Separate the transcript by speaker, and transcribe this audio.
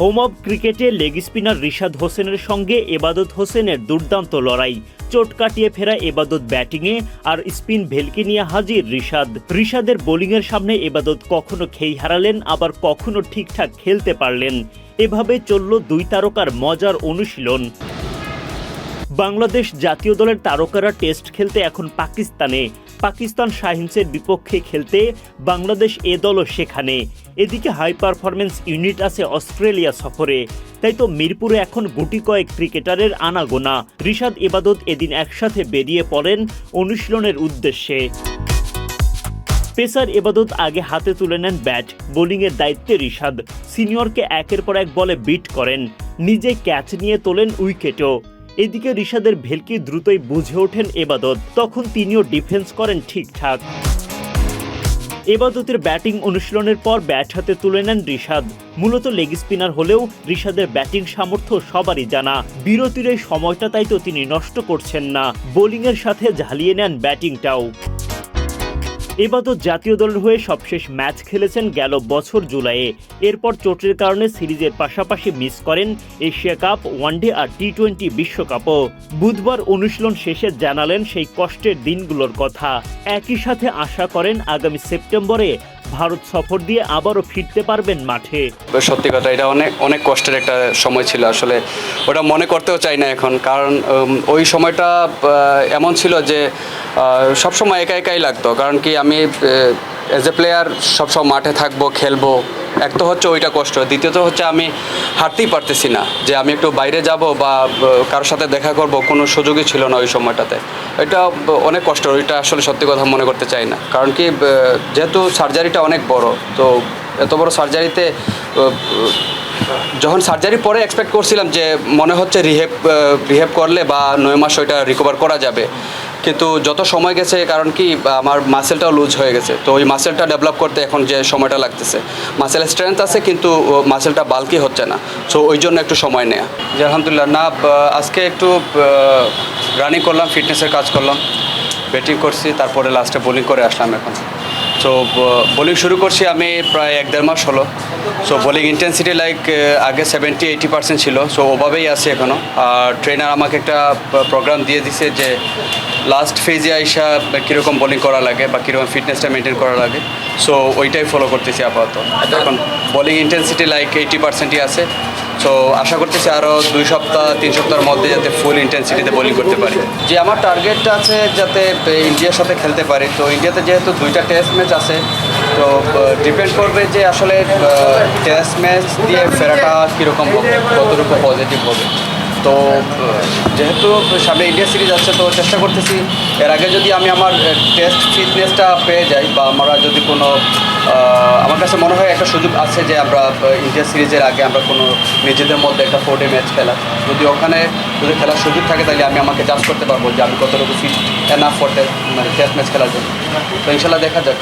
Speaker 1: Home of ক্রিকেটে leg spinner Rishad হোসেনের সঙ্গে এবাদত হোসেনের দুর্দান্ত লড়াই। চোট কাটিয়ে ফেরা এবাদত ব্যাটিংয়ে আর স্পিন ভেলকে নিয়ে হাজির রিশাদ। রিশাদের বোলিংয়ের সামনে এবাদত কখনো খেই হারালেন, আবার কখনো ঠিকঠাক খেলতে পারলেন। এভাবে চলল দুই তারকার মজার অনুশীলন। বাংলাদেশ জাতীয় দলের তারকারা টেস্ট খেলতে এখন পাকিস্তানে। পাকিস্তান শাহিনসের বিপক্ষে খেলতে বাংলাদেশ এ দলও সেখানে। এদিকে হাই পারফরমেন্স ইউনিট আছে অস্ট্রেলিয়া সফরে। তাই তো মিরপুরে এখন গুটি কয়েক ক্রিকেটারের আনাগোনা। রিশাদ ইবাদত এদিন একসাথে বেরিয়ে পড়েন অনুশীলনের উদ্দেশ্যে। পেসার এবাদত আগে হাতে তুলে নেন ব্যাট, বোলিংয়ের দায়িত্বে রিশাদ। সিনিয়রকে একের পর এক বলে বিট করেন। নিজে ক্যাচ নিয়ে তোলেন উইকেটও। এদিকে ঋষাদের ভেলকি দ্রুতই বুঝে ওঠেন এবাদত। তখন তিনিও ডিফেন্স করেন ঠিকঠাক। এবাদতের ব্যাটিং অনুশীলনের পর ব্যাট হাতে তুলে নেন রিশাদ। মূলত লেগ স্পিনার হলেও রিশাদের ব্যাটিং সামর্থ্য সবারই জানা। বিরতির এই সময়টা তাই তো তিনি নষ্ট করছেন না। বোলিংয়ের সাথে ঝালিয়ে নেন ব্যাটিংটাও। এবাদত জাতীয় দলের হয়ে সবশেষ ম্যাচ খেলেছেন গেল বছর জুলাইয়ে। এরপর চোটের কারণে সিরিজের পাশাপাশি মিস করেন এশিয়া কাপ, ওয়ানডে আর টি টোয়েন্টি বিশ্বকাপও। বুধবার অনুশীলন শেষে জানালেন সেই কষ্টের দিনগুলোর কথা। একই সাথে আশা করেন আগামী সেপ্টেম্বরে ভারত সফর দিয়ে আবারও ফিরতে পারবেন মাঠে।
Speaker 2: সত্যি কথা, এটা অনেক অনেক কষ্টের একটা সময় ছিল। আসলে ওটা মনে করতেও চাই না এখন, কারণ ওই সময়টা এমন ছিল যে সবসময় একা একাই লাগতো। কারণ কি, আমি অ্যাজ এ প্লেয়ার সবসময় মাঠে থাকব, খেলব। এক তো হচ্ছে ওইটা কষ্ট, দ্বিতীয়ত হচ্ছে আমি হাঁটতেই পারতেছি না যে আমি একটু বাইরে যাব বা কারোর সাথে দেখা করব, কোনো সুযোগই ছিল না ওই সময়টাতে। এটা অনেক কষ্ট ওইটা আসলে সত্যি কথা মনে করতে চাই না। কারণ কি যেহেতু সার্জারিটা অনেক বড়, তো এত বড় সার্জারিতে যখন সার্জারি পরে এক্সপেক্ট করছিলাম যে মনে হচ্ছে রিহেব রিহেব করলে বা নয় মাস ওইটা রিকভার করা যাবে কিন্তু যত সময় গেছে, কারণ কি, আমার মাসেলটাও লুজ হয়ে গেছে। তো ওই মাসেলটা ডেভেলপ করতে এখন যে সময়টা লাগতেছে মাসেলের স্ট্রেংথ আছে কিন্তু মাসেলটা বালকি হচ্ছে না। সো ওই জন্য একটু সময় নেয়া। যে আলহামদুলিল্লাহ, না আজকে একটু রানিং করলাম ফিটনেসের কাজ করলাম ব্যাটিং করছি, তারপরে লাস্টে বোলিং করে আসলাম এখন। সো বোলিং শুরু করছি আমি প্রায় এক দেড় মাস হলো। সো বোলিং ইন্টেন্সিটি লাইক আগে সেভেন্টি এইটি পার্সেন্ট ছিল। সো ওভাবেই আছে এখনও আর ট্রেনার আমাকে একটা প্রোগ্রাম দিয়ে দিছে যে লাস্ট ফেজে আইসা কীরকম বোলিং করা লাগে বা কীরকম ফিটনেসটা মেনটেন করা লাগে। সো ওইটাই ফলো করতেছি আপাতত। এখন বোলিং ইন্টেন্সিটি লাইক এইটি পার্সেন্টই আছে। সো আশা করতেছি আরও দুই সপ্তাহ, তিন সপ্তাহের মধ্যে যাতে ফুল ইন্টেন্সিটিতে বোলিং করতে পারি। যে আমার টার্গেটটা আছে যাতে ইন্ডিয়ার সাথে খেলতে পারি। তো ইন্ডিয়াতে যেহেতু দুইটা টেস্ট ম্যাচ আছে, তো ডিপেন্ড করবে যে আসলে টেস্ট ম্যাচ দিয়ে ফেরাটা কীরকম হবে, কতটুকু পজিটিভ হবে। তো যেহেতু সামনে ইন্ডিয়া সিরিজ আছে, তো চেষ্টা করতেছি। এর আগে যদি আমি আমার টেস্ট ফিটনেসটা পেয়ে যাই বা আমরা যদি কোনো আমার কাছে মনে হয় একটা সুযোগ আছে যে আমরা ইন্ডিয়া সিরিজের আগে আমরা কোনো নিজেদের মধ্যে একটা ফোর ডে ম্যাচ খেলা যদি ওখানে যদি খেলার সুযোগ থাকে, তাহলে আমি আমাকে জাজ করতে পারব যে আমি কতটুকু ফিট এনাফ ফোর মানে টেস্ট ম্যাচ খেলার জন্য। তো ইনশাল্লাহ দেখা যাক।